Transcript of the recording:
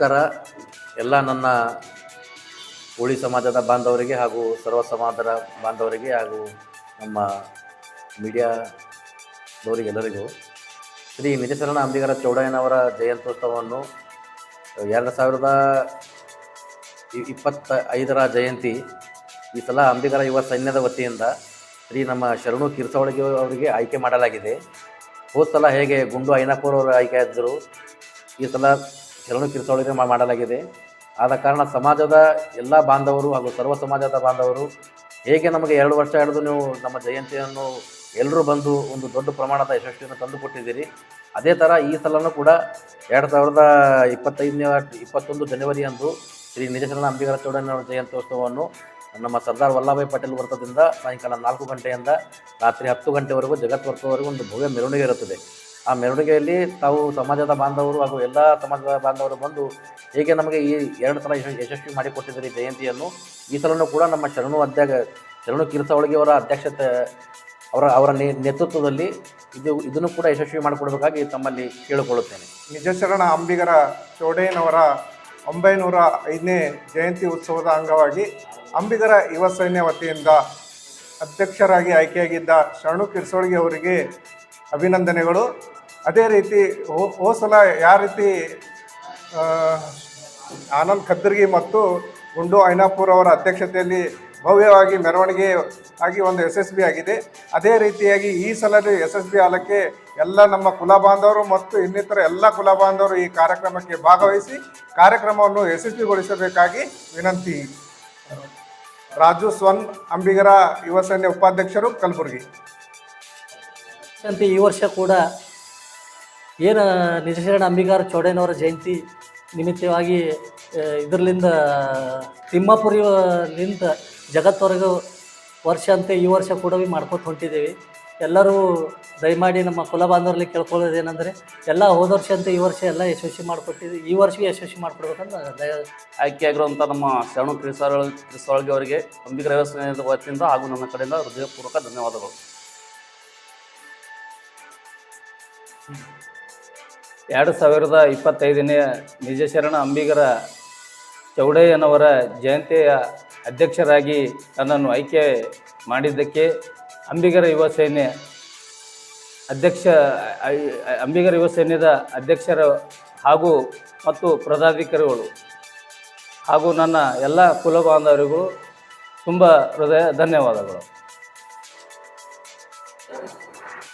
ನಮಸ್ಕಾರ. ಎಲ್ಲ ನನ್ನ ಹೋಳಿ ಸಮಾಜದ ಬಾಂಧವರಿಗೆ ಹಾಗೂ ಸರ್ವ ಸಮಾಜದ ಬಾಂಧವರಿಗೆ ಹಾಗೂ ನಮ್ಮ ಮೀಡಿಯಾದವರಿಗೆಲ್ಲರಿಗೂ ಶ್ರೀ ನಿಜಶರಣ ಅಂಬಿಗರ ಚೌಡಯ್ಯನವರ ಜಯಂತ್ಯೋತ್ಸವವನ್ನು ಎರಡು ಸಾವಿರದ ಇಪ್ಪತ್ತ ಐದರ ಜಯಂತಿ ಈ ಸಲ ಅಂಬಿಗರ ಯುವ ಸೈನ್ಯದ ವತಿಯಿಂದ ಶ್ರೀ ನಮ್ಮ ಶರಣು ಕಿರ್ಸವಳಗಿ ಅವರಿಗೆ ಆಯ್ಕೆ ಮಾಡಲಾಗಿದೆ. ಹೋದ ಸಲ ಹೇಗೆ ಗುಂಡು ಐನಾಪುರ ಅವರು ಆಯ್ಕೆ ಆದರು, ಈ ಸಲ ಶರಣು ಕಿರ್ಸವಳಿಗೆ ಮಾಡಲಾಗಿದೆ. ಆದ ಕಾರಣ ಸಮಾಜದ ಎಲ್ಲ ಬಾಂಧವರು ಹಾಗೂ ಸರ್ವ ಸಮಾಜದ ಬಾಂಧವರು, ಹೇಗೆ ನಮಗೆ ಎರಡು ವರ್ಷ ಹಿಡಿದು ನೀವು ನಮ್ಮ ಜಯಂತಿಯನ್ನು ಎಲ್ಲರೂ ಬಂದು ಒಂದು ದೊಡ್ಡ ಪ್ರಮಾಣದ ಯಶಸ್ವಿಯನ್ನು ತಂದುಕೊಟ್ಟಿದ್ದೀರಿ. ಅದೇ ಥರ ಈ ಸಲನೂ ಕೂಡ ಎರಡು ಸಾವಿರದ ಇಪ್ಪತ್ತೈದನೇ, ಇಪ್ಪತ್ತೊಂದು ಜನವರಿಯಂದು ಶ್ರೀ ನಿಜಶರಣ ಅಂಬಿಗರ ಚೌಡಯ್ಯನವರ ಜಯಂತ್ಯೋತ್ಸವವನ್ನು ನಮ್ಮ ಸರ್ದಾರ್ ವಲ್ಲಭಾಯಿ ಪಟೇಲ್ ವೃತ್ತದಿಂದ ಸಾಯಂಕಾಲ ನಾಲ್ಕು ಗಂಟೆಯಿಂದ ರಾತ್ರಿ ಹತ್ತು ಗಂಟೆವರೆಗೂ, ಜಗತ್ ಒಂದು ಭವ್ಯ ಮೆರವಣಿಗೆ ಇರುತ್ತದೆ. ಆ ಮೆರವಣಿಗೆಯಲ್ಲಿ ತಾವು ಸಮಾಜದ ಬಾಂಧವರು ಹಾಗೂ ಎಲ್ಲ ಸಮಾಜದ ಬಾಂಧವರು ಬಂದು ಹೇಗೆ ನಮಗೆ ಈ ಎರಡು ಸಲ ಯಶಸ್ವಿ ಮಾಡಿಕೊಟ್ಟಿದ್ದೀರಿ ಜಯಂತಿಯನ್ನು, ಈ ಸಲನೂ ಕೂಡ ನಮ್ಮ ಶರಣು ಅಧ್ಯಕ್ಷ ಶರಣು ಕಿರ್ಸವಳಿಗೆಯವರ ಅಧ್ಯಕ್ಷತೆ ಅವರ ಅವರ ನೇತೃತ್ವದಲ್ಲಿ ಇದು ಇದನ್ನು ಕೂಡ ಯಶಸ್ವಿ ಮಾಡಿಕೊಡಬೇಕಾಗಿ ತಮ್ಮಲ್ಲಿ ಕೇಳಿಕೊಳ್ಳುತ್ತೇನೆ. ನಿಜಶರಣ ಅಂಬಿಗರ ಚೌಡಯ್ಯನವರ ಒಂಬೈನೂರ ಐದನೇ ಜಯಂತಿ ಉತ್ಸವದ ಅಂಗವಾಗಿ ಅಂಬಿಗರ ಯುವ ಸೈನ್ಯ ವತಿಯಿಂದ ಅಧ್ಯಕ್ಷರಾಗಿ ಆಯ್ಕೆಯಾಗಿದ್ದ ಶರಣು ಕಿರ್ಸೋಳಿಗೆ ಅವರಿಗೆ ಅಭಿನಂದನೆಗಳು. ಅದೇ ರೀತಿ ಹೋ- ಸಲ ಯಾವ ರೀತಿ ಆನಂದ್ ಖದ್ರಿಗೆ ಮತ್ತು ಗುಂಡು ಐನಾಪುರ್ ಅವರ ಅಧ್ಯಕ್ಷತೆಯಲ್ಲಿ ಭವ್ಯವಾಗಿ ಮೆರವಣಿಗೆ ಆಗಿ ಒಂದು ಯಶಸ್ವಿ ಆಗಿದೆ. ಅದೇ ರೀತಿಯಾಗಿ ಈ ಸಲದ ಯಶಸ್ವಿ ಆಲಕ್ಕೆ ಎಲ್ಲ ನಮ್ಮ ಕುಲ ಬಾಂಧವರು ಮತ್ತು ಇನ್ನಿತರ ಎಲ್ಲ ಕುಲ ಬಾಂಧವರು ಈ ಕಾರ್ಯಕ್ರಮಕ್ಕೆ ಭಾಗವಹಿಸಿ ಕಾರ್ಯಕ್ರಮವನ್ನು ಯಶಸ್ವಿಗೊಳಿಸಬೇಕಾಗಿ ವಿನಂತಿ. ರಾಜು ಸ್ವನ್ ಅಂಬಿಗರ ಯುವ ಸೇನೆ ಉಪಾಧ್ಯಕ್ಷರು ಕಲಬುರಗಿ. ಈ ವರ್ಷ ಕೂಡ ಏನು ನಿಜಶರಣ ಅಂಬಿಗಾರ ಚೌಡೇನವರ ಜಯಂತಿ ನಿಮಿತ್ತವಾಗಿ ಇದರಲಿಂದ ತಿಮ್ಮಾಪುರಿಲಿಂದ ಜಗತ್ತವರೆಗೂ ವರ್ಷ ಅಂತ ಈ ವರ್ಷ ಕೂಡ ಮಾಡ್ಕೊತ ಹೊಂಟಿದ್ದೀವಿ. ಎಲ್ಲರೂ ದಯಮಾಡಿ ನಮ್ಮ ಕುಲ ಬಾಂಧವರಲ್ಲಿ ಕೇಳ್ಕೊಳ್ಳೋದೇನೆಂದರೆ ಎಲ್ಲ ಹೋದ ವರ್ಷ ಅಂತ ಈ ವರ್ಷ ಎಲ್ಲ ಯಶಸ್ವಿ ಮಾಡಿಕೊಟ್ಟಿದ್ವಿ ಈ ವರ್ಷ ಯಶಸ್ವಿ ಮಾಡಿಕೊಡ್ಬೇಕಂತ ದಯ. ಆಯ್ಕೆಯಾಗಿರುವಂಥ ನಮ್ಮ ಶರಣು ಕ್ರಿಸಾಳ ಕ್ರಿಸಾಳ್ಗೆ ಅವರಿಗೆ ಅಂಬಿಗರ ವ್ಯವಸ್ಥೆ ವತಿಯಿಂದ ಹಾಗೂ ನನ್ನ ಕಡೆಯಿಂದ ಹೃದಯಪೂರ್ವಕ ಧನ್ಯವಾದಗಳು. ಎರಡು ಸಾವಿರದ ಇಪ್ಪತ್ತೈದನೇ ನಿಜಶರಣ ಅಂಬಿಗರ ಚೌಡಯ್ಯನವರ ಜಯಂತಿಯ ಅಧ್ಯಕ್ಷರಾಗಿ ನನ್ನನ್ನು ಆಯ್ಕೆ ಮಾಡಿದ್ದಕ್ಕೆ ಅಂಬಿಗರ ಯುವ ಸೇನೆ ಅಧ್ಯಕ್ಷ ಅಂಬಿಗರ ಯುವ ಸೈನ್ಯದ ಅಧ್ಯಕ್ಷರ ಹಾಗೂ ಮತ್ತು ಪದಾಧಿಕಾರಿಗಳು ಹಾಗೂ ನನ್ನ ಎಲ್ಲ ಕುಲ ಬಾಂಧವರಿಗೂ ತುಂಬ ಹೃದಯ ಧನ್ಯವಾದಗಳು.